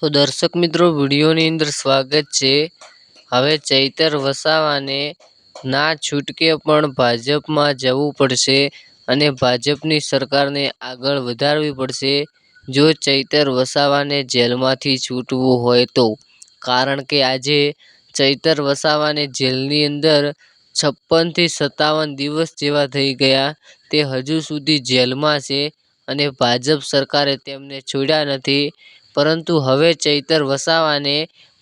તો દર્શક મિત્રો, વિડીયોની અંદર સ્વાગત છે. હવે ચૈતર વસાવાને ના છૂટકે પણ ભાજપમાં જવું પડશે અને ભાજપની સરકારને આગળ વધારવી પડશે. જો ચૈતર વસાવાને જેલમાંથી છૂટવું હોય તો, કારણ કે આજે ચૈતર વસાવાને જેલની અંદર છપ્પનથી સત્તાવન દિવસ જેવા થઈ ગયા. તે હજુ સુધી જેલમાં છે અને ભાજપ સરકારે તેમને છોડ્યા નથી. પરંતુ હવે ચૈતર વસાવાને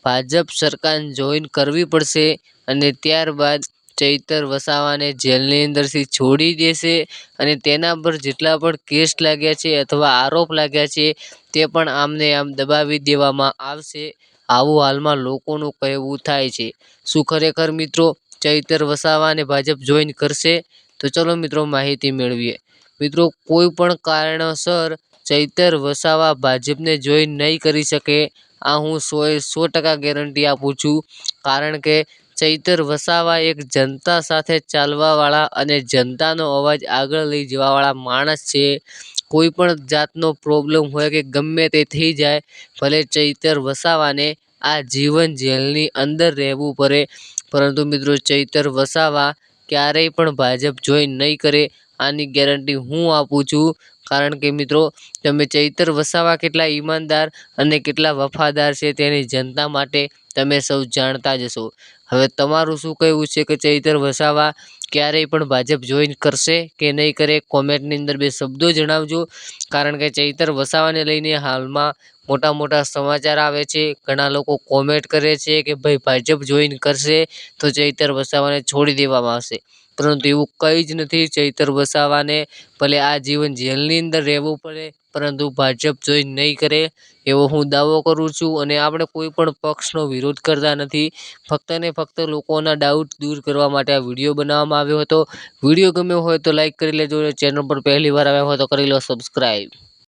ભાજપ સરકાર જોઈન કરવી પડશે અને ત્યારબાદ ચૈતર વસાવાને જેલની અંદરથી છોડી દેશે અને તેના પર જેટલા પણ કેસ લાગ્યા છે અથવા આરોપ લાગ્યા છે તે પણ આમને આમ દબાવી દેવામાં આવશે. આવું હાલમાં લોકોનું કહેવું થાય છે. શું ખરેખર મિત્રો ચૈતર વસાવાને ભાજપ જોઈન કરશે? તો ચલો મિત્રો માહિતી મેળવીએ. મિત્રો કોઈ પણ કારણસર ચૈતર વસાવા ભાજપને જોઈન નહીં કરી શકે. આ હું સોએ સો ટકા ગેરંટી આપું છું. કારણ કે ચૈતર વસાવા એક જનતા સાથે ચાલવાવાળા અને જનતાનો અવાજ આગળ લઈ જવાવાળા માણસ છે. કોઈ પણ જાતનો પ્રોબ્લેમ હોય કે ગમે તે થઈ જાય, ભલે ચૈતર વસાવાને આ જીવન જેલની અંદર રહેવું પડે. પરંતુ મિત્રો ચૈતર વસાવા ક્યારેય પણ ભાજપ જોઈન નહીં કરે. આની ગેરંટી હું આપું છું. કારણ કે મિત્રો, તમે ચૈતર વસાવા કેટલા ઈમાનદાર અને કેટલા વફાદાર છે તેની જનતા માટે તમે સૌ જાણતા જ હશો. હવે તમારું શું કહેવું છે કે ચૈતર વસાવા ક્યારેય પણ ભાજપ જોઈન કરશે કે નહીં કરે કોમેન્ટની અંદર બે શબ્દો જણાવજો. કારણ કે ચૈતર વસાવાને લઈને હાલમાં મોટા મોટા સમાચાર આવે છે. ઘણા લોકો કોમેન્ટ કરે છે કે ભાઈ ભાજપ જોઈન કરશે તો ચૈતર વસાવાને છોડી દેવામાં આવશે. પરંતુ એવું કંઈ જ નથી ચૈતર વસાવાને ભલે આ જીવન જેલની અંદર રહેવું પડે, પરંતુ ભાજપ જોઈન નહીં કરે એવો હું દાવો કરું છું અને આપણે કોઈ પણ પક્ષનો વિરોધ કરતા નથી. ફક્ત ને ફક્ત લોકોના ડાઉટ દૂર કરવા માટે આ વીડિયો બનાવવામાં આવ્યો હતો. વીડિયો ગમ્યો હોય તો લાઈક કરી લેજો અને ચેનલ પર પહેલી વાર આવ્યા હોય તો કરી લો સબસ્ક્રાઈબ